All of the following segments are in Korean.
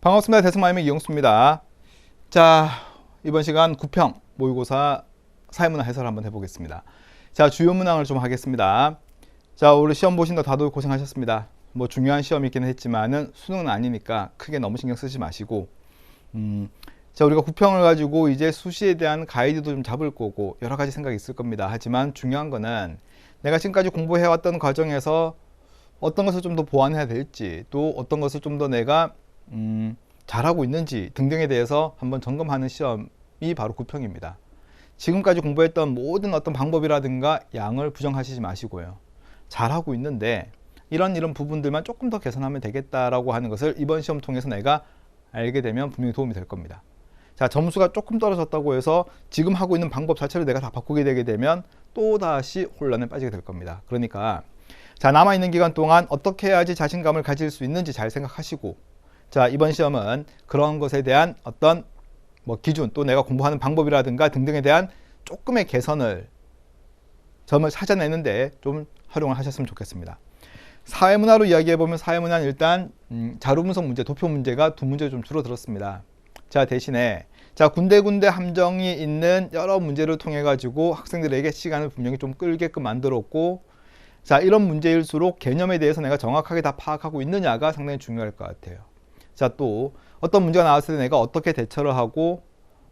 반갑습니다. 대승마임의 이용수입니다. 자, 이번 시간 구평 모의고사 사회문화 해설 한번 해보겠습니다. 자, 주요 문항을 좀 하겠습니다. 자, 오늘 시험 보신다 다들 고생하셨습니다. 뭐 중요한 시험이긴 했지만은 수능은 아니니까 크게 너무 신경 쓰지 마시고, 음, 자, 우리가 구평을 가지고 이제 수시에 대한 가이드도 좀 잡을 거고 여러 가지 생각이 있을 겁니다. 하지만 중요한 거는 내가 지금까지 공부해왔던 과정에서 어떤 것을 좀 더 보완해야 될지 또 어떤 것을 좀 더 내가 음, 잘하고 있는지 등등에 대해서 한번 점검하는 시험이 바로 구평입니다. 지금까지 공부했던 모든 어떤 방법이라든가 양을 부정하시지 마시고요. 잘하고 있는데 이런 이런 부분들만 조금 더 개선하면 되겠다라고 하는 것을 이번 시험 통해서 내가 알게 되면 분명히 도움이 될 겁니다. 자, 점수가 조금 떨어졌다고 해서 지금 하고 있는 방법 자체를 내가 다 바꾸게 되게 되면 또다시 혼란에 빠지게 될 겁니다. 그러니까 자, 남아있는 기간 동안 어떻게 해야지 자신감을 가질 수 있는지 잘 생각하시고 자, 이번 시험은 그런 것에 대한 어떤 뭐 기준 또 내가 공부하는 방법이라든가 등등에 대한 조금의 개선을 점을 찾아내는데 좀 활용을 하셨으면 좋겠습니다. 사회문화로 이야기해 보면 사회문화는 일단 음, 자료 분석 문제, 도표 문제가 두 문제 좀 줄어들었습니다. 자 대신에 자 군데군데 함정이 있는 여러 문제를 통해 가지고 학생들에게 시간을 분명히 좀 끌게끔 만들었고 자 이런 문제일수록 개념에 대해서 내가 정확하게 다 파악하고 있느냐가 상당히 중요할 것 같아요. 자, 또 어떤 문제가 나왔을 때 내가 어떻게 대처를 하고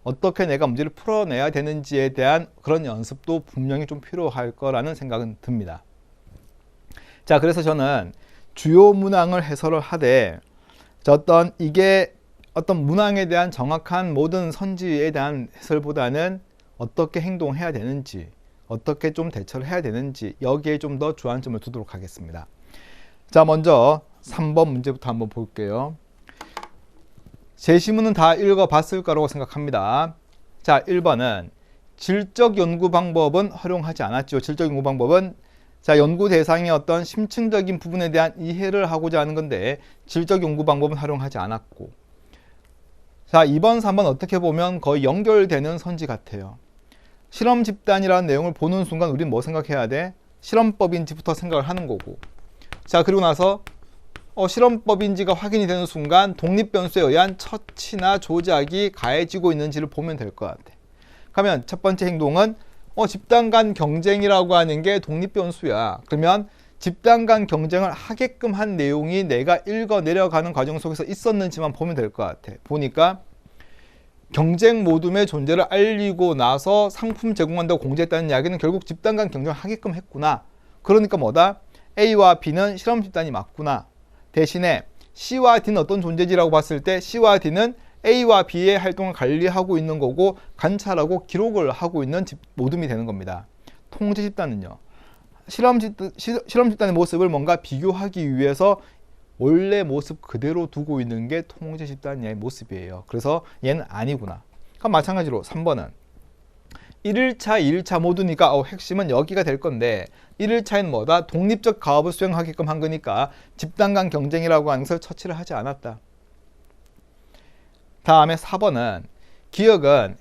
어떻게 내가 문제를 풀어내야 되는지에 대한 그런 연습도 분명히 좀 필요할 거라는 생각은 듭니다. 자, 그래서 저는 주요 문항을 해설을 하되 어떤 이게 어떤 문항에 대한 정확한 모든 선지에 대한 해설보다는 어떻게 행동해야 되는지 어떻게 좀 대처를 해야 되는지 여기에 좀 더 주안점을 두도록 하겠습니다. 자, 먼저 3번 문제부터 한번 볼게요. 제시문은 다 읽어봤을 거라고 생각합니다. 자, 1번은 질적 연구 방법은 활용하지 않았죠. 질적 연구 방법은 자, 연구 대상의 어떤 심층적인 부분에 대한 이해를 하고자 하는 건데 질적 연구 방법은 활용하지 않았고 자, 2번, 3번 어떻게 보면 거의 연결되는 선지 같아요. 실험 집단이라는 내용을 보는 순간 우리는 뭐 생각해야 돼? 실험법인지부터 생각을 하는 거고 자, 그리고 나서 어, 실험법인지가 확인이 되는 순간 독립변수에 의한 처치나 조작이 가해지고 있는지를 보면 될 것 같아. 그러면 첫 번째 행동은 어, 집단 간 경쟁이라고 하는 게 독립변수야. 그러면 집단 간 경쟁을 하게끔 한 내용이 내가 읽어 내려가는 과정 속에서 있었는지만 보면 될 것 같아. 보니까 경쟁 모둠의 존재를 알리고 나서 상품 제공한다고 공지했다는 이야기는 결국 집단 간 경쟁을 하게끔 했구나. 그러니까 뭐다? A와 B는 실험 집단이 맞구나. 대신에 C와 D는 어떤 존재지라고 봤을 때 C와 D는 A와 B의 활동을 관리하고 있는 거고 관찰하고 기록을 하고 있는 집, 모둠이 되는 겁니다. 통제 집단은요. 실험, 집단, 실험 집단의 모습을 뭔가 비교하기 위해서 원래 모습 그대로 두고 있는 게 통제 집단의 모습이에요. 그래서 얘는 아니구나. 그럼 마찬가지로 3번은 1일차, 2일차 모두니까 어, 핵심은 여기가 될 건데 1일차는 뭐다? 독립적 가업을 수행하게끔 한 거니까 집단 간 경쟁이라고 하는 것을 처치를 하지 않았다. 다음에 4번은 기억은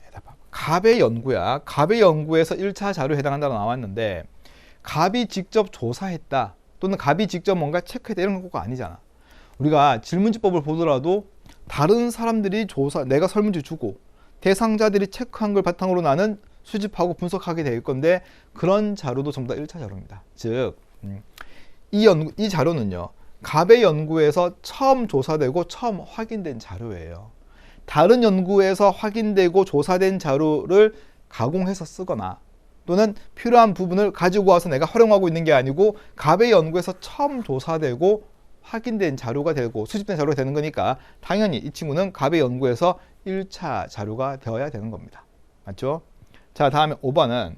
갑의 연구야. 갑의 연구에서 1차 자료에 해당한다고 나왔는데 갑이 직접 조사했다. 또는 갑이 직접 뭔가 체크했다 이런 거가 아니잖아. 우리가 질문지법을 보더라도 다른 사람들이 조사, 내가 설문지 주고 대상자들이 체크한 걸 바탕으로 나는 수집하고 분석하게 될 건데 그런 자료도 전부 다 1차 자료입니다. 즉, 음, 이 연구, 이 자료는요, 갑의 연구에서 처음 조사되고 처음 확인된 자료예요. 다른 연구에서 확인되고 조사된 자료를 가공해서 쓰거나 또는 필요한 부분을 가지고 와서 내가 활용하고 있는 게 아니고 갑의 연구에서 처음 조사되고 확인된 자료가 되고 수집된 자료가 되는 거니까 당연히 이 친구는 갑의 연구에서 1차 자료가 되어야 되는 겁니다. 맞죠? 자, 다음에 5번은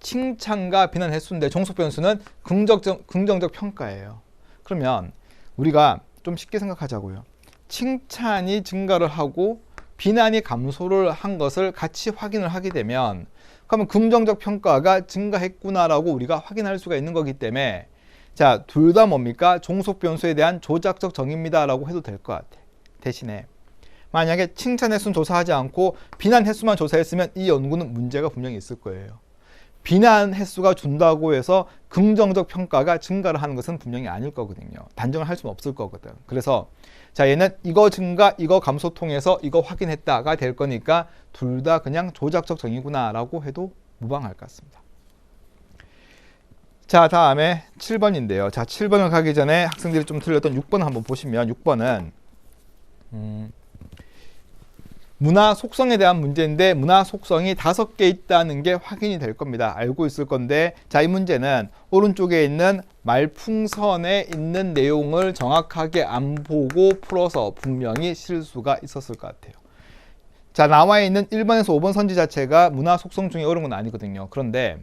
칭찬과 비난 횟수인데 종속 변수는 긍정적, 긍정적 평가예요. 그러면 우리가 좀 쉽게 생각하자고요. 칭찬이 증가를 하고 비난이 감소를 한 것을 같이 확인을 하게 되면 그러면 긍정적 평가가 증가했구나라고 우리가 확인할 수가 있는 거기 때문에 자, 둘 다 뭡니까? 종속 변수에 대한 조작적 정의입니다라고 해도 될 것 같아. 대신에 만약에 칭찬 횟수는 조사하지 않고 비난 횟수만 조사했으면 이 연구는 문제가 분명히 있을 거예요. 비난 횟수가 준다고 해서 긍정적 평가가 증가를 하는 것은 분명히 아닐 거거든요. 단정을 할 수는 없을 거거든. 그래서 자 얘는 이거 증가 이거 감소 통해서 이거 확인했다가 될 거니까 둘 다 그냥 조작적 정의구나라고 해도 무방할 것 같습니다. 자 다음에 7번인데요. 자 7번을 가기 전에 학생들이 좀 틀렸던 6번 한번 보시면 6번은 음, 문화 속성에 대한 문제인데 문화 속성이 다섯 개 있다는 게 확인이 될 겁니다. 알고 있을 건데 자 이 문제는 오른쪽에 있는 말풍선에 있는 내용을 정확하게 안 보고 풀어서 분명히 실수가 있었을 것 같아요. 자 나와 있는 1번에서 5번 선지 자체가 문화 속성 중에 어려운 건 아니거든요. 그런데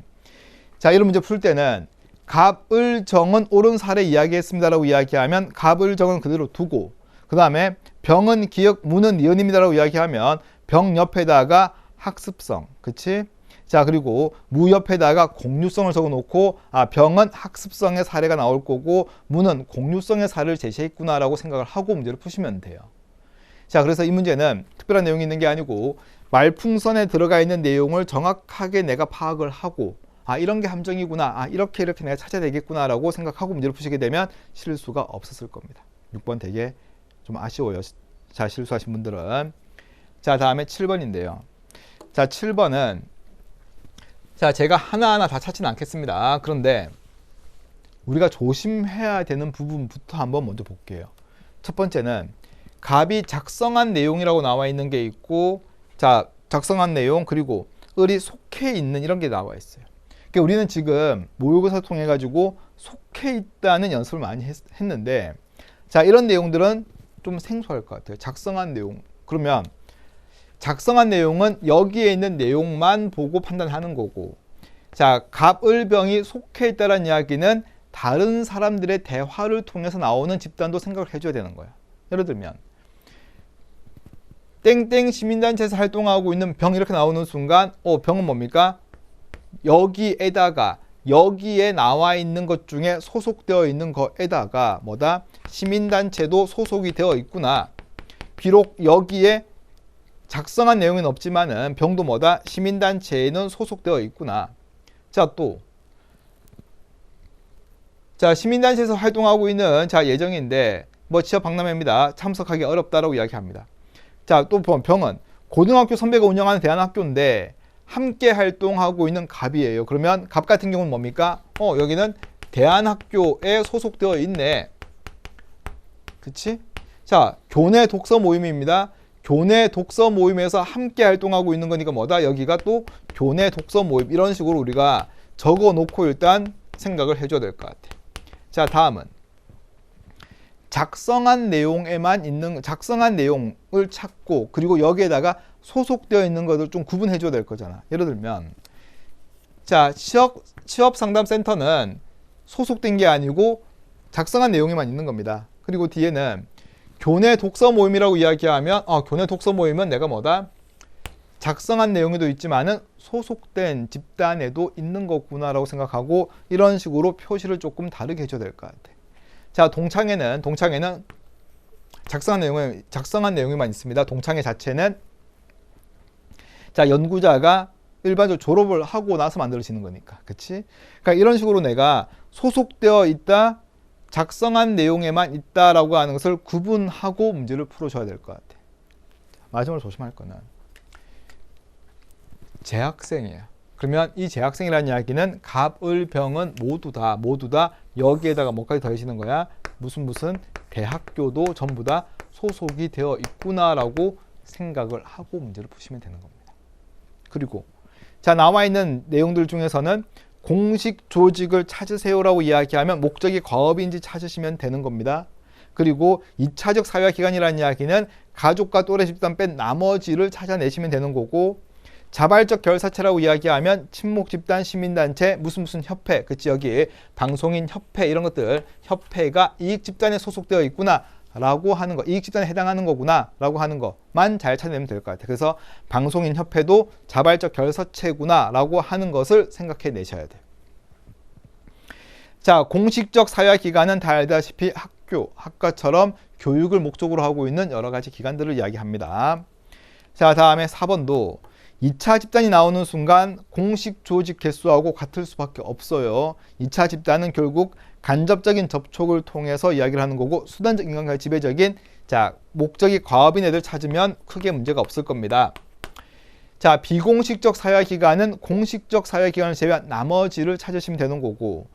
자 이런 문제 풀 때는 갑을 정은 옳은 사례 이야기했습니다라고 이야기하면 갑을 정은 그대로 두고 그 다음에 병은 기억, 무는 니은입니다라고 이야기하면 병 옆에다가 학습성, 그치? 자 그리고 무 옆에다가 공유성을 적어놓고 아 병은 학습성의 사례가 나올 거고 무는 공유성의 사례를 제시했구나라고 생각을 하고 문제를 푸시면 돼요. 자 그래서 이 문제는 특별한 내용이 있는 게 아니고 말풍선에 들어가 있는 내용을 정확하게 내가 파악을 하고 아 이런 게 함정이구나 아 이렇게 이렇게 내가 찾아야 되겠구나라고 생각하고 문제를 푸시게 되면 실수가 없었을 겁니다. 6번 되게 좀 아쉬워요. 자, 실수하신 분들은. 자, 다음에 7번인데요. 자, 7번은 자, 제가 하나하나 다 찾지는 않겠습니다. 그런데 우리가 조심해야 되는 부분부터 한번 먼저 볼게요. 첫 번째는 갑이 작성한 내용이라고 나와 있는 게 있고 자, 작성한 내용 그리고 을이 속해 있는 이런 게 나와 있어요. 그러니까 우리는 지금 모의고사 통해 가지고 속해 있다는 연습을 많이 했, 했는데 자, 이런 내용들은 좀 생소할 것 같아요. 작성한 내용. 그러면 작성한 내용은 여기에 있는 내용만 보고 판단하는 거고 자, 갑을병이 속해 있다는 이야기는 다른 사람들의 대화를 통해서 나오는 집단도 생각을 해줘야 되는 거야. 예를 들면 땡땡 시민단체에서 활동하고 있는 병 이렇게 나오는 순간 어 병은 뭡니까? 여기에다가 여기에 나와 있는 것 중에 소속되어 있는 것에다가 뭐다? 시민단체도 소속이 되어 있구나. 비록 여기에 작성한 내용은 없지만은 병도 뭐다? 시민단체에는 소속되어 있구나. 자, 또. 자, 시민단체에서 활동하고 있는 자, 예정인데 뭐 취업 박람회입니다. 참석하기 어렵다라고 이야기합니다. 자, 또 병은 고등학교 선배가 운영하는 대안학교인데 함께 활동하고 있는 갑이에요. 그러면 갑 같은 경우는 뭡니까? 어, 여기는 대안학교에 소속되어 있네. 그치? 자, 교내 독서 모임입니다. 교내 독서 모임에서 함께 활동하고 있는 거니까 뭐다? 여기가 또 교내 독서 모임. 이런 식으로 우리가 적어 놓고 일단 생각을 해줘야 될 것 같아. 자, 다음은 작성한 내용에만 있는 작성한 내용을 찾고 그리고 여기에다가 소속되어 있는 것을 좀 구분해 줘야 될 거잖아. 예를 들면 자, 취업 취업 상담 센터는 소속된 게 아니고 작성한 내용에만 있는 겁니다. 그리고 뒤에는 교내 독서 모임이라고 이야기하면 어, 교내 독서 모임은 내가 뭐다? 작성한 내용에도 있지만은 소속된 집단에도 있는 거구나라고 생각하고 이런 식으로 표시를 조금 다르게 해줘야 될 것 같아. 자, 동창회는 동창회는 작성한 내용에 작성한 내용에만 있습니다. 동창회 자체는 자, 연구자가 일반적으로 졸업을 하고 나서 만들어지는 거니까. 그치? 그러니까 이런 식으로 내가 소속되어 있다, 작성한 내용에만 있다라고 하는 것을 구분하고 문제를 풀어줘야 될 것 같아. 마지막으로 조심할 거는 재학생이에요. 그러면 이 재학생이라는 이야기는 갑을 병은 모두 다 모두 다 여기에다가 뭐까지 더해지는 거야? 무슨 무슨 대학교도 전부 다 소속이 되어 있구나라고 생각을 하고 문제를 푸시면 되는 겁니다. 그리고 자 나와 있는 내용들 중에서는 공식 조직을 찾으세요라고 이야기하면 목적이 과업인지 찾으시면 되는 겁니다. 그리고 2차적 사회화 기관이라는 이야기는 가족과 또래 집단 뺀 나머지를 찾아내시면 되는 거고 자발적 결사체라고 이야기하면 친목 집단 시민단체 무슨 무슨 협회 그치 여기 방송인 협회 이런 것들 협회가 이익 집단에 소속되어 있구나 라고 하는 거, 이익 집단에 해당하는 거구나 라고 하는 것만 잘 찾아내면 될 것 같아요. 그래서 방송인 협회도 자발적 결사체구나 라고 하는 것을 생각해 내셔야 돼요. 자, 공식적 사회기관은 다 알다시피 학교, 학과처럼 교육을 목적으로 하고 있는 여러 가지 기관들을 이야기합니다. 자, 다음에 4번도 2차 집단이 나오는 순간 공식 조직 개수하고 같을 수밖에 없어요. 2차 집단은 결국 간접적인 접촉을 통해서 이야기를 하는 거고 수단적 인간과의 지배적인 자 목적이 과업인 애들 찾으면 크게 문제가 없을 겁니다. 자 비공식적 사회 기관은 공식적 사회 기관을 제외한 나머지를 찾으시면 되는 거고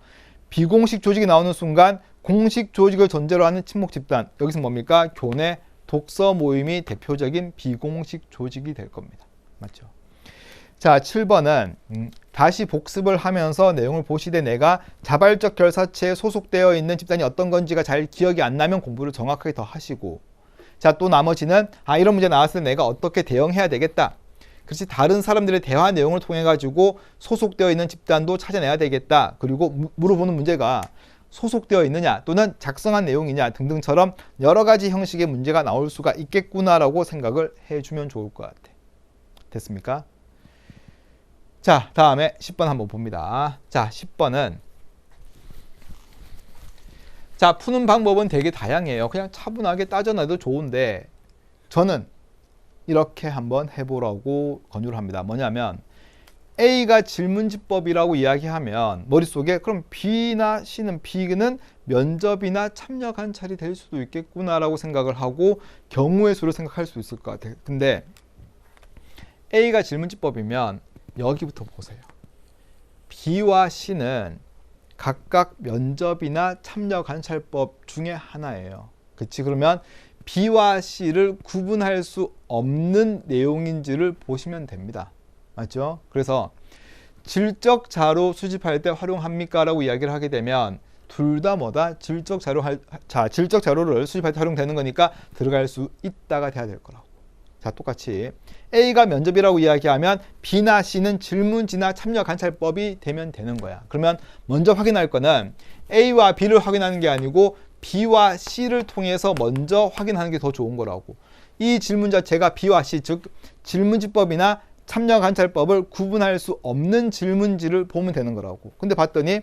비공식 조직이 나오는 순간 공식 조직을 전제로 하는 친목 집단 여기서 뭡니까 교내 독서 모임이 대표적인 비공식 조직이 될 겁니다. 맞죠? 자, 7번은 음, 다시 복습을 하면서 내용을 보시되 내가 자발적 결사체에 소속되어 있는 집단이 어떤 건지가 잘 기억이 안 나면 공부를 정확하게 더 하시고 자, 또 나머지는 아, 이런 문제 나왔을 때 내가 어떻게 대응해야 되겠다. 그렇지 다른 사람들의 대화 내용을 통해 가지고 소속되어 있는 집단도 찾아내야 되겠다. 그리고 무- 물어보는 문제가 소속되어 있느냐 또는 작성한 내용이냐 등등처럼 여러 가지 형식의 문제가 나올 수가 있겠구나라고 생각을 해주면 좋을 것 같아. 됐습니까? 자, 다음에 10번 한번 봅니다. 자, 10번은 자, 푸는 방법은 되게 다양해요. 그냥 차분하게 따져놔도 좋은데 저는 이렇게 한번 해보라고 권유를 합니다. 뭐냐면 A가 질문지법이라고 이야기하면 머릿속에 그럼 B나 C는 B는 면접이나 참여 관찰이 될 수도 있겠구나라고 생각을 하고 경우의 수를 생각할 수 있을 것 같아요. 근데 A가 질문지법이면 여기부터 보세요. B와 C는 각각 면접이나 참여 관찰법 중에 하나예요. 그치? 그러면 B와 C를 구분할 수 없는 내용인지를 보시면 됩니다. 맞죠? 그래서 질적 자료 수집할 때 활용합니까? 라고 이야기를 하게 되면 둘 다 뭐다? 질적 자료 할, 자, 질적 자료를 수집할 때 활용되는 거니까 들어갈 수 있다가 돼야 될 거라고. 자, 똑같이 A가 면접이라고 이야기하면 B나 C는 질문지나 참여 관찰법이 되면 되는 거야. 그러면 먼저 확인할 거는 A와 B를 확인하는 게 아니고 B와 C를 통해서 먼저 확인하는 게 더 좋은 거라고. 이 질문 자체가 B와 C, 즉 질문지법이나 참여 관찰법을 구분할 수 없는 질문지를 보면 되는 거라고. 근데 봤더니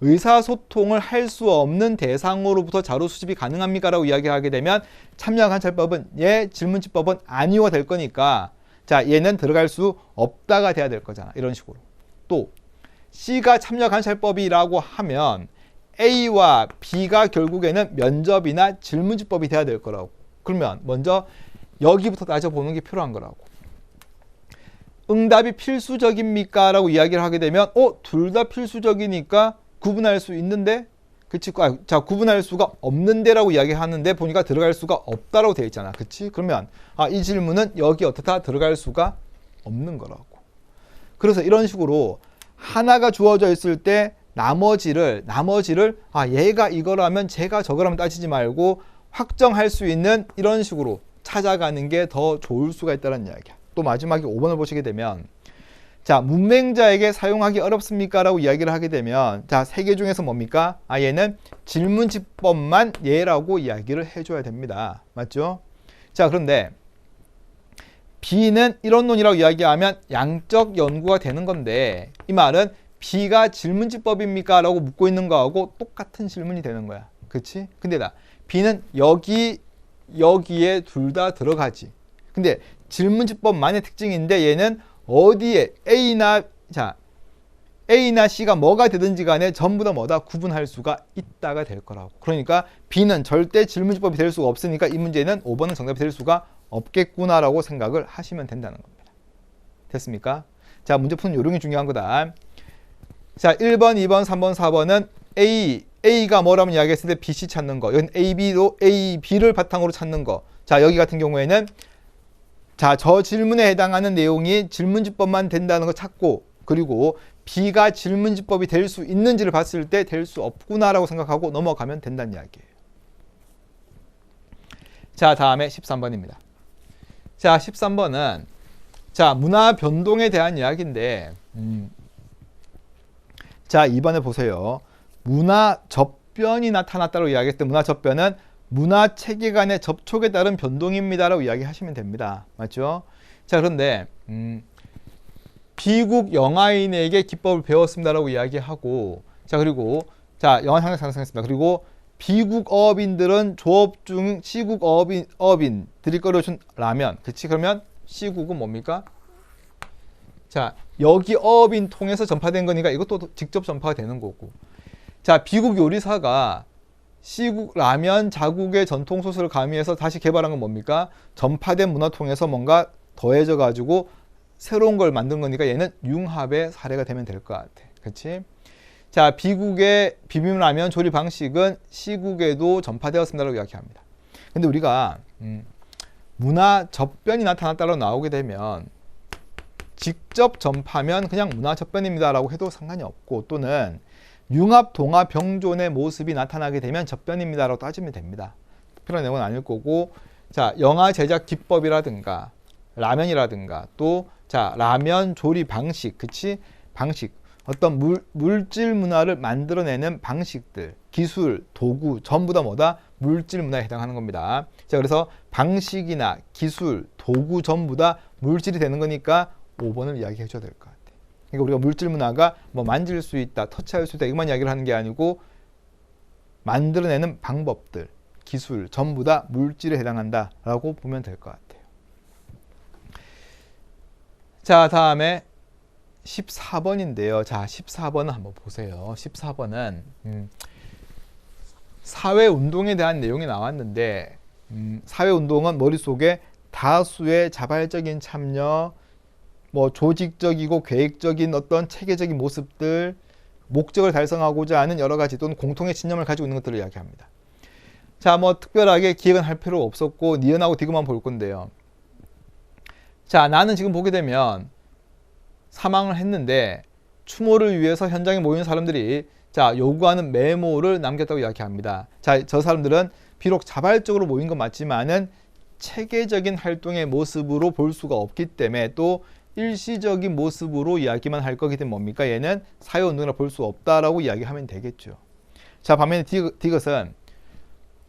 의사소통을 할 수 없는 대상으로부터 자료 수집이 가능합니까? 라고 이야기하게 되면 참여 관찰법은 예, 질문지법은 아니오가 될 거니까 자, 얘는 들어갈 수 없다가 돼야 될 거잖아. 이런 식으로. 또 C가 참여 관찰법이라고 하면 A와 B가 결국에는 면접이나 질문지법이 돼야 될 거라고. 그러면 먼저 여기부터 따져보는 게 필요한 거라고. 응답이 필수적입니까? 라고 이야기를 하게 되면 어? 둘 다 필수적이니까 구분할 수 있는데 그치? 아, 자 구분할 수가 없는데라고 이야기하는데 보니까 들어갈 수가 없다라고 되어 있잖아. 그치? 그러면 아, 이 질문은 여기 어떻다 들어갈 수가 없는 거라고. 그래서 이런 식으로 하나가 주어져 있을 때 나머지를 나머지를 아 얘가 이거라면 제가 저거라면 따지지 말고 확정할 수 있는 이런 식으로 찾아가는 게 더 좋을 수가 있다는 이야기야. 또 마지막에 5번을 보시게 되면 자 문맹자에게 사용하기 어렵습니까? 라고 이야기를 하게 되면 자 세 개 중에서 뭡니까? 아 얘는 질문지법만 얘라고 이야기를 해줘야 됩니다. 맞죠? 자 그런데 B는 이론론이라고 이야기하면 양적 연구가 되는 건데 이 말은 B가 질문지법입니까? 라고 묻고 있는 거하고 똑같은 질문이 되는 거야. 그치? 근데 나 B는 여기 여기에 둘 다 들어가지. 근데 질문지법만의 특징인데 얘는 어디에 A나 자 A나 C가 뭐가 되든지 간에 전부 다 뭐다 구분할 수가 있다가 될 거라고. 그러니까 B는 절대 질문지법이 될 수가 없으니까 이 문제는 5번은 정답이 될 수가 없겠구나라고 생각을 하시면 된다는 겁니다. 됐습니까? 자, 문제 푸는 요령이 중요한 거다. 자, 1번, 2번, 3번, 4번은 A, A가 뭐라면 이야기했을 때 B, C 찾는 거. 여기 A, B로 A, B를 바탕으로 찾는 거. 자, 여기 같은 경우에는 자, 저 질문에 해당하는 내용이 질문지법만 된다는 거 찾고 그리고 B가 질문지법이 될 수 있는지를 봤을 때 될 수 없구나라고 생각하고 넘어가면 된다는 이야기예요. 자, 다음에 13번입니다. 자, 13번은 자, 문화 변동에 대한 이야기인데 음, 자, 2번에 보세요. 문화 접변이 나타났다고 이야기했을 때 문화 접변은 문화 체계 간의 접촉에 따른 변동입니다라고 이야기하시면 됩니다. 맞죠? 자, 그런데 음, 비국 영아인에게 기법을 배웠습니다라고 이야기하고 자, 그리고 자, 영아 상상 상상했습니다. 그리고 비국 어업인들은 조업 중 시국 어업인 어업인 들이 끓여준 라면. 그치? 그러면 시국은 뭡니까? 자, 여기 어업인 통해서 전파된 거니까 이것도 직접 전파가 되는 거고. 자, 비국 요리사가 C국 라면 자국의 전통 소스를 가미해서 다시 개발한 건 뭡니까? 전파된 문화 통해서 뭔가 더해져 가지고 새로운 걸 만든 거니까 얘는 융합의 사례가 되면 될 것 같아. 그렇지? 자, B국의 비빔라면 조리 방식은 C국에도 전파되었습니다라고 이야기합니다. 근데 우리가 음, 문화 접변이 나타났다고 나오게 되면 직접 전파면 그냥 문화 접변입니다라고 해도 상관이 없고 또는 융합, 동화, 병존의 모습이 나타나게 되면 접변입니다라고 따지면 됩니다. 특별한 내용은 아닐 거고 자 영화 제작 기법이라든가 라면이라든가 또 자 라면 조리 방식 그치? 방식. 어떤 물, 물질 문화를 만들어내는 방식들 기술 도구 전부 다 뭐다? 물질 문화에 해당하는 겁니다. 자 그래서 방식이나 기술 도구 전부 다 물질이 되는 거니까 5번을 이야기해 줘야 될것 같아 그러니까 우리가 물질 문화가 뭐 만질 수 있다 터치할 수 있다 이것만 이야기를 하는 게 아니고 만들어내는 방법들 기술 전부 다 물질에 해당한다라고 보면 될 것 같아요. 자, 다음에 14번인데요. 자, 14번은 한번 보세요. 14번은 음, 사회 운동에 대한 내용이 나왔는데 음, 사회 운동은 머릿속에 다수의 자발적인 참여, 뭐 조직적이고 계획적인 어떤 체계적인 모습들, 목적을 달성하고자 하는 여러 가지 또는 공통의 신념을 가지고 있는 것들을 이야기합니다. 자, 뭐 특별하게 기획은 할 필요 없었고 니은하고 디귿만 볼 건데요. 자, 나는 지금 보게 되면 사망을 했는데 추모를 위해서 현장에 모인 사람들이 자, 요구하는 메모를 남겼다고 이야기합니다. 자, 저 사람들은 비록 자발적으로 모인 건 맞지만은 체계적인 활동의 모습으로 볼 수가 없기 때문에 또 일시적인 모습으로 이야기만 할 거기 때문에 뭡니까? 얘는 사회 운동이라 볼 수 없다라고 이야기하면 되겠죠. 자, 반면에 디귿, 디귿은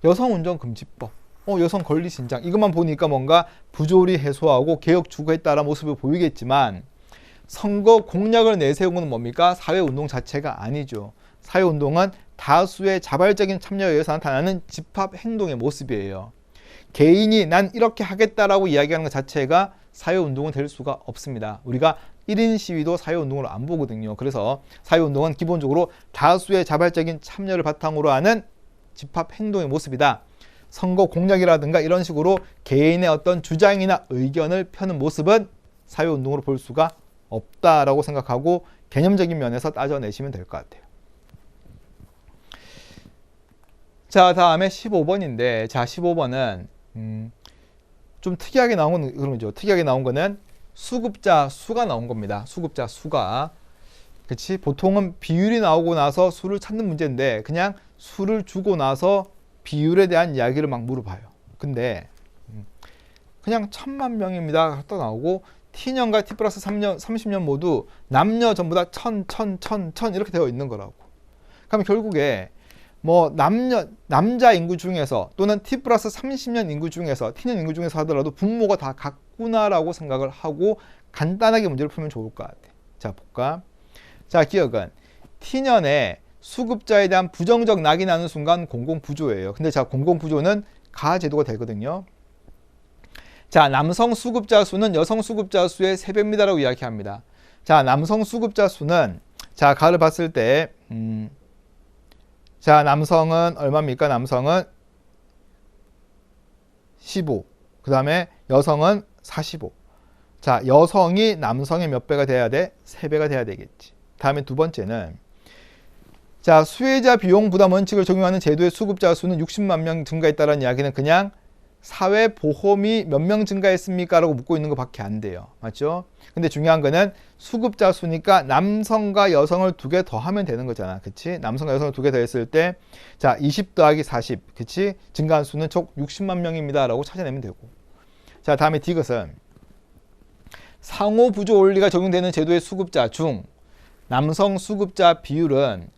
여성 운전 금지법, 어, 여성 권리 신장 이것만 보니까 뭔가 부조리 해소하고 개혁 추구했다라는 모습을 보이겠지만 선거 공약을 내세운 건 뭡니까? 사회 운동 자체가 아니죠. 사회 운동은 다수의 자발적인 참여에 의해서 나타나는 집합 행동의 모습이에요. 개인이 난 이렇게 하겠다라고 이야기하는 것 자체가 사회운동은 될 수가 없습니다. 우리가 1인 시위도 사회운동으로 안 보거든요. 그래서 사회운동은 기본적으로 다수의 자발적인 참여를 바탕으로 하는 집합 행동의 모습이다. 선거 공약이라든가 이런 식으로 개인의 어떤 주장이나 의견을 펴는 모습은 사회운동으로 볼 수가 없다라고 생각하고 개념적인 면에서 따져내시면 될 것 같아요. 자, 다음에 15번인데, 자, 15번은, 음, 좀 특이하게 나온 건 그런 거죠. 특이하게 나온 거는 수급자 수가 나온 겁니다. 수급자 수가. 그치? 보통은 비율이 나오고 나서 수를 찾는 문제인데, 그냥 수를 주고 나서 비율에 대한 이야기를 막 물어봐요. 근데, 음, 그냥 천만 명입니다. 또 나오고, T년과 T 플러스 3년, 30년 모두 남녀 전부 다 천, 천, 천, 천 이렇게 되어 있는 거라고. 그럼 결국에 뭐 남녀 남자 인구 중에서 또는 T 플러스 30년 인구 중에서 T년 인구 중에서 하더라도 분모가 다 같구나라고 생각을 하고 간단하게 문제를 풀면 좋을 것 같아. 자 볼까? 자 기억은 T년에 수급자에 대한 부정적 낙인하는 순간 공공부조예요. 근데 자 공공부조는 가제도가 되거든요. 자, 남성 수급자 수는 여성 수급자 수의 3배입니다라고 이야기합니다. 자, 남성 수급자 수는 자, 가를 봤을 때 음, 자, 남성은 얼마입니까? 남성은 15. 그 다음에 여성은 45. 자, 여성이 남성의 몇 배가 돼야 돼? 3배가 돼야 되겠지. 다음에 두 번째는 자, 수혜자 비용 부담 원칙을 적용하는 제도의 수급자 수는 60만 명 증가했다는 이야기는 그냥 사회 보험이 몇 명 증가했습니까? 라고 묻고 있는 것밖에 안 돼요. 맞죠? 근데 중요한 거는 수급자 수니까 남성과 여성을 두 개 더 하면 되는 거잖아. 그치? 남성과 여성을 두 개 더 했을 때, 자, 20 더하기 40. 그치? 증가한 수는 총 60만 명입니다. 라고 찾아내면 되고. 자, 다음에 디귿은 상호 부조 원리가 적용되는 제도의 수급자 중 남성 수급자 비율은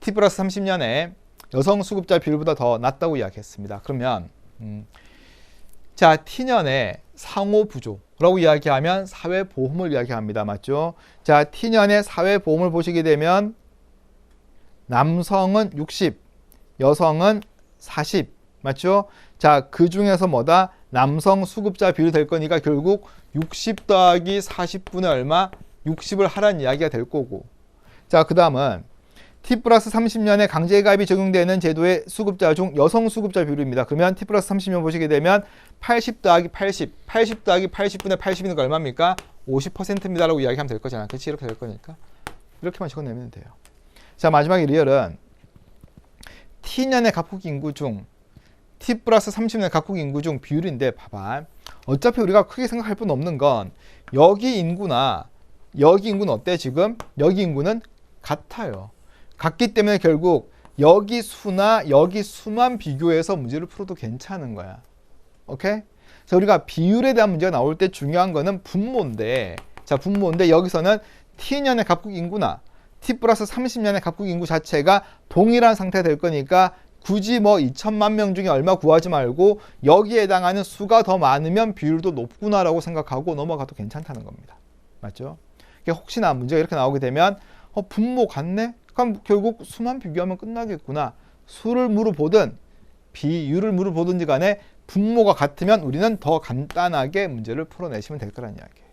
T 플러스 30년에 여성 수급자 비율보다 더 낮다고 이야기했습니다. 그러면, 음, 자, T년의 상호 부조라고 이야기하면 사회 보험을 이야기합니다. 맞죠? 자, T년의 사회 보험을 보시게 되면 남성은 60, 여성은 40. 맞죠? 자, 그 중에서 뭐다? 남성 수급자 비율이 될 거니까 결국 60 더하기 40분의 얼마? 60을 하라는 이야기가 될 거고. 자, 그 다음은 T 플러스 30년에 강제가입이 적용되는 제도의 수급자 중 여성 수급자 비율입니다. 그러면 T 플러스 30년 보시게 되면 80 더하기 80, 80 더하기 80분의 80이는 거 얼마입니까? 50%입니다 라고 이야기하면 될 거잖아. 그렇지? 이렇게 될 거니까. 이렇게만 적어내면 돼요. 자, 마지막에 리얼은 T년의 각국 인구 중 T 플러스 30년의 각국 인구 중 비율인데 봐봐. 어차피 우리가 크게 생각할 분 없는 건 여기 인구나 여기 인구는 어때 지금? 여기 인구는 같아요. 같기 때문에 결국 여기 수나 여기 수만 비교해서 문제를 풀어도 괜찮은 거야. 오케이? 자, 우리가 비율에 대한 문제가 나올 때 중요한 거는 분모인데 자, 분모인데 여기서는 T년의 각국 인구나 T 플러스 30년의 각국 인구 자체가 동일한 상태가 될 거니까 굳이 뭐 2천만 명 중에 얼마 구하지 말고 여기에 해당하는 수가 더 많으면 비율도 높구나라고 생각하고 넘어가도 괜찮다는 겁니다. 맞죠? 혹시나 문제가 이렇게 나오게 되면 어, 분모 같네? 그럼 결국 수만 비교하면 끝나겠구나. 수를 물어보든 비율을 물어보든지 간에 분모가 같으면 우리는 더 간단하게 문제를 풀어내시면 될 거란 이야기예요.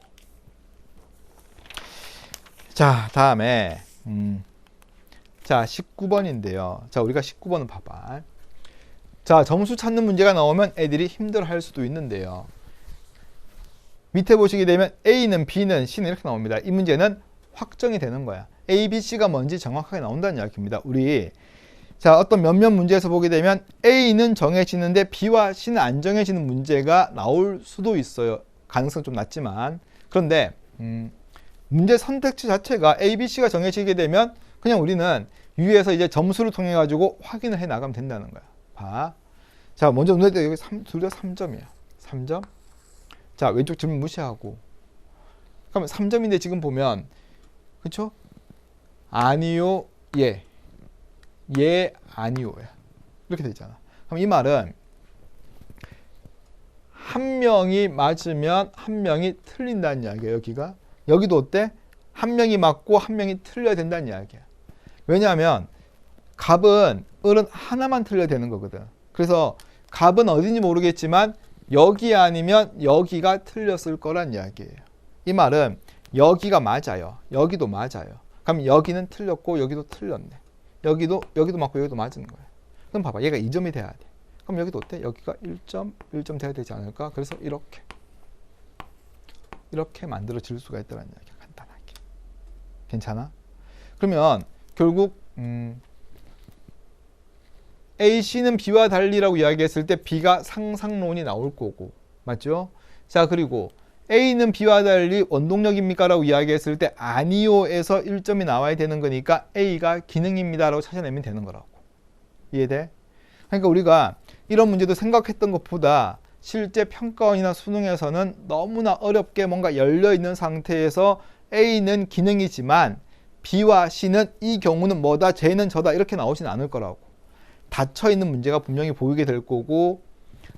자, 다음에 음, 자 19번인데요. 자 우리가 19번은 봐봐. 자 점수 찾는 문제가 나오면 애들이 힘들어할 수도 있는데요. 밑에 보시게 되면 A는 B는 C는 이렇게 나옵니다. 이 문제는 확정이 되는 거야. A, B, C가 뭔지 정확하게 나온다는 이야기입니다. 우리 자 어떤 몇몇 문제에서 보게 되면 A는 정해지는데 B와 C는 안 정해지는 문제가 나올 수도 있어요. 가능성 좀 낮지만 그런데 음, 문제 선택지 자체가 A, B, C가 정해지게 되면 그냥 우리는 위에서 이제 점수를 통해 가지고 확인을 해 나가면 된다는 거야. 봐. 자, 먼저 눈에 띄어 여기 3, 둘다 3점이야. 3점. 자, 왼쪽 질문 무시하고. 그러면 3점인데 지금 보면 그렇죠? 아니요. 예. 예, 아니요야. 이렇게 되잖아. 그럼 이 말은 한 명이 맞으면 한 명이 틀린다는 이야기예요, 여기가. 여기도 어때? 한 명이 맞고 한 명이 틀려야 된다는 이야기야. 왜냐하면 갑은 을은 하나만 틀려야 되는 거거든. 그래서 갑은 어딘지 모르겠지만 여기 아니면 여기가 틀렸을 거란 이야기예요. 이 말은 여기가 맞아요. 여기도 맞아요. 그럼 여기는 틀렸고 여기도 틀렸네. 여기도 여기도 맞고 여기도 맞은 거예요. 그럼 봐봐. 얘가 2점이 돼야 돼. 그럼 여기도 어때? 여기가 1점, 1점 돼야 되지 않을까? 그래서 이렇게 이렇게 만들어질 수가 있다는 이야기야. 간단하게. 괜찮아? 그러면 결국 음, A, C는 B와 달리라고 이야기했을 때 B가 상상론이 나올 거고 맞죠? 자 그리고 A는 B와 달리 원동력입니까? 라고 이야기했을 때 아니요에서 1점이 나와야 되는 거니까 A가 기능입니다 라고 찾아내면 되는 거라고 이해돼? 그러니까 우리가 이런 문제도 생각했던 것보다 실제 평가원이나 수능에서는 너무나 어렵게 뭔가 열려있는 상태에서 A는 기능이지만 B와 C는 이 경우는 뭐다, J는 저다 이렇게 나오진 않을 거라고. 닫혀 있는 문제가 분명히 보이게 될 거고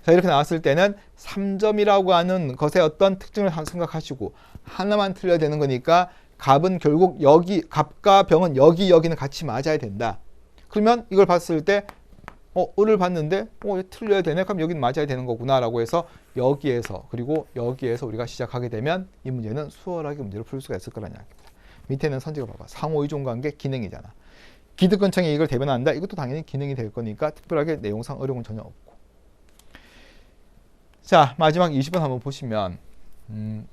자 이렇게 나왔을 때는 3점이라고 하는 것의 어떤 특징을 생각하시고 하나만 틀려야 되는 거니까 값은 결국 여기 값과 병은 여기 여기는 같이 맞아야 된다. 그러면 이걸 봤을 때 어, 을을 봤는데 어, 틀려야 되네. 그럼 여기는 맞아야 되는 거구나라고 해서 여기에서 그리고 여기에서 우리가 시작하게 되면 이 문제는 수월하게 문제를 풀 수가 있을 이야기입니다. 밑에는 선지가 봐봐. 상호이종 관계 기능이잖아. 기득권청이 이걸 대변한다. 이것도 당연히 기능이 될 거니까 특별하게 내용상 어려움은 전혀 없고. 자 마지막 20번 한번 보시면 음,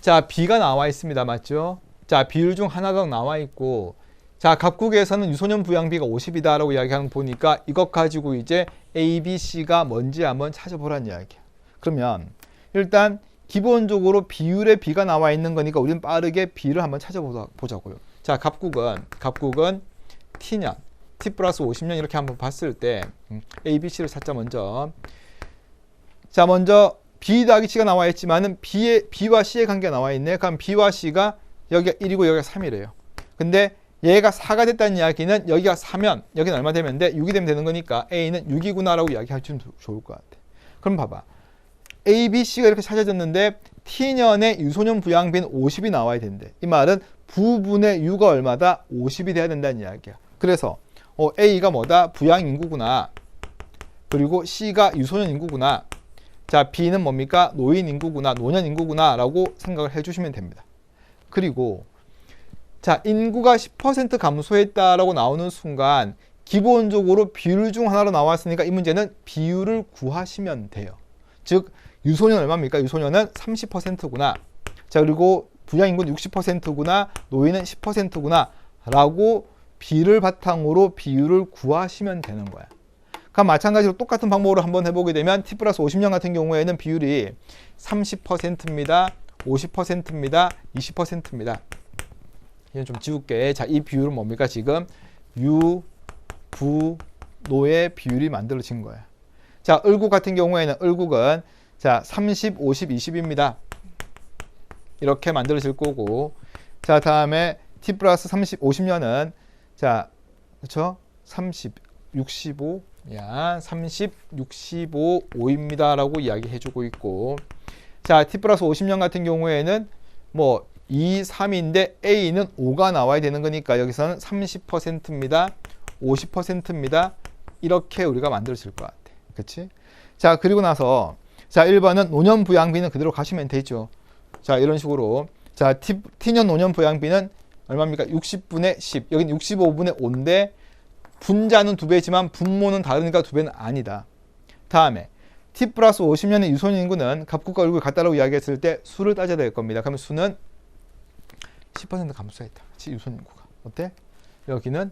자 B가 나와 있습니다. 맞죠? 자 비율 중 하나가 나와 있고 자 각국에서는 유소년 부양비가 50이다 라고 이야기하는 거 보니까 이것 가지고 이제 A, B, C가 뭔지 한번 찾아보라는 이야기야. 그러면 일단 기본적으로 비율의 B가 나와 있는 거니까 우리는 빠르게 B를 한번 찾아보자고요. 자, 갑국은 갑국은 T년, T 플러스 50년 이렇게 한번 봤을 때 음, A, B, C를 찾자 먼저. 자, 먼저 B 더하기 C가 나와 있지만은 B의 B와 C의 관계가 나와 있네. 그럼 B와 C가 여기가 1이고 여기가 3이래요. 근데 얘가 4가 됐다는 이야기는 여기가 4면 여기는 얼마 되면 돼? 6이 되면 되는 거니까 A는 6이구나 라고 이야기하시면 좋을 것 같아. 그럼 봐봐. A, B, C가 이렇게 찾아졌는데 T년의 유소년 부양비는 50이 나와야 된대. 이 말은 부분의 U가 얼마다? 50이 돼야 된다는 이야기야. 그래서 어, A가 뭐다? 부양 인구구나. 그리고 C가 유소년 인구구나. 자, B는 뭡니까? 노인 인구구나, 노년 인구구나 라고 생각을 해주시면 됩니다. 그리고 자, 인구가 10% 감소했다라고 나오는 순간 기본적으로 비율 중 하나로 나왔으니까 이 문제는 비율을 구하시면 돼요. 즉 유소년 얼마입니까? 유소년은 30%구나. 자, 그리고 부양 인구는 60%구나. 노인은 10%구나. 라고 비를 바탕으로 비율을 구하시면 되는 거야. 그럼 마찬가지로 똑같은 방법으로 한번 해보게 되면 T 플러스 50년 같은 경우에는 비율이 30%입니다. 50%입니다. 20%입니다. 이건 좀 지울게. 자, 이 비율은 뭡니까? 지금 유, 부, 노의 비율이 만들어진 거야. 자, 을국 같은 경우에는 을국은 자, 30, 50, 20입니다. 이렇게 만들어질 거고. 자, 다음에 T 플러스 30, 50년은 자, 그렇죠? 30, 65, 야, 30, 65, 5입니다 라고 이야기해 주고 있고. 자, T 플러스 50년 같은 경우에는 뭐 2, 3인데 A는 5가 나와야 되는 거니까 여기서는 30%입니다. 50%입니다. 이렇게 우리가 만들어질 것 같아. 그치? 자, 그리고 나서 자, 1번은 노년 부양비는 그대로 가시면 되죠. 자, 이런 식으로 자, T, T년 노년 부양비는 얼마입니까? 60분의 10. 여기는 65분의 5인데 분자는 두 배지만 분모는 다르니까 두 배는 아니다. 다음에 T 플러스 50년의 유소년 인구는 갑국과 얼굴 같다라고 이야기했을 때 수를 따져야 될 겁니다. 그러면 수는 10% 감소했다. 유소년 인구가. 어때? 여기는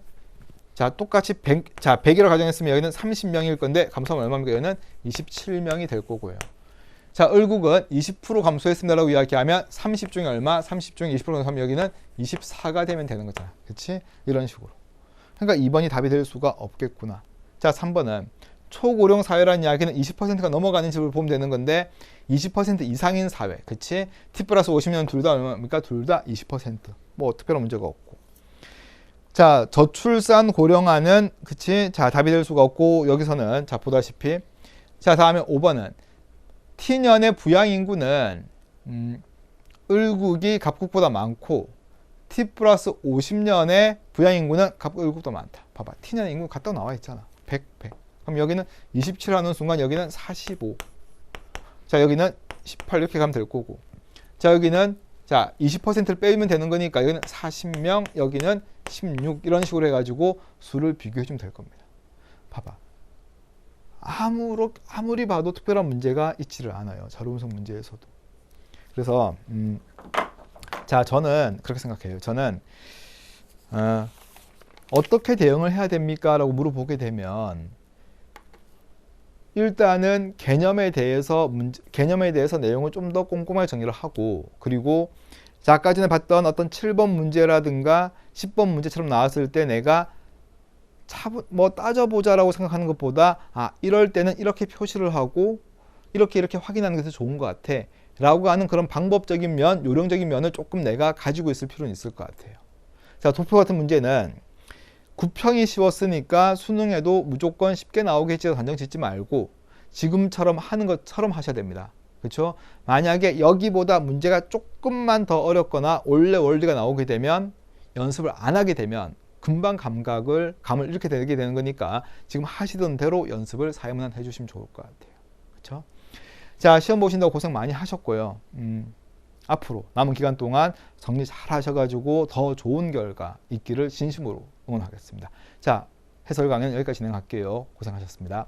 자 똑같이 100, 자 100이라고 가정했으면 여기는 30명일 건데 감소하면 얼마입니까? 여기는 27명이 될 거고요. 자 을국은 20% 감소했습니다라고 이야기하면 30 중에 얼마? 30 중에 20% 감소하면 여기는 24가 되면 되는 거잖아. 그렇지? 이런 식으로. 그러니까 2번이 답이 될 수가 없겠구나. 자 3번은 초고령 사회라는 이야기는 20%가 넘어가는 식으로 보면 되는 건데 20% 이상인 사회, 그치? T 플러스 50년 둘 다 얼마입니까? 둘 다 20%. 뭐 특별한 문제가 없고. 자, 저출산 고령화는 그치? 자, 답이 될 수가 없고 여기서는 자 보다시피 자, 다음에 5번은 T년의 부양 인구는 음, 을국이 갑국보다 많고 T 플러스 50년의 부양 인구는 갑국 을국보다 많다. 봐봐. T년 인구 갖다 나와 있잖아. 100, 100. 그럼 여기는 27 하는 순간 여기는 45. 자, 여기는 18 이렇게 가면 될 거고. 자, 여기는 자, 20%를 빼면 되는 거니까 여기는 40명, 여기는 16 이런 식으로 해가지고 수를 비교해 주면 될 겁니다. 봐봐. 아무로, 아무리 봐도 특별한 문제가 있지를 않아요. 자료분석 문제에서도. 그래서 음, 자 저는 그렇게 생각해요. 저는 어, 어떻게 대응을 해야 됩니까? 라고 물어보게 되면 일단은 개념에 대해서 문제, 개념에 대해서 내용을 좀 더 꼼꼼하게 정리를 하고 그리고 자 아까 전에 봤던 어떤 7번 문제라든가 10번 문제처럼 나왔을 때 내가 차분 뭐 따져보자라고 생각하는 것보다 아 이럴 때는 이렇게 표시를 하고 이렇게 이렇게 확인하는 게더 좋은 것 같아 라고 하는 그런 방법적인 면 요령적인 면을 조금 내가 가지고 있을 필요는 있을 것 같아요 자 도표 같은 문제는 구평이 쉬웠으니까 수능에도 무조건 쉽게 나오겠지 단정 짓지 말고 지금처럼 하는 것처럼 하셔야 됩니다. 그렇죠? 만약에 여기보다 문제가 조금만 더 어렵거나 원래 원리가 나오게 되면 연습을 안 하게 되면 금방 감각을 감을 이렇게 되게 되는 거니까 지금 하시던 대로 연습을 사회문화 해주시면 좋을 것 같아요. 그렇죠? 자 시험 보신다고 고생 많이 하셨고요. 음, 앞으로 남은 기간 동안 정리 잘 하셔가지고 더 좋은 결과 있기를 진심으로 응원하겠습니다. 자, 해설 강연 여기까지 진행할게요. 고생하셨습니다.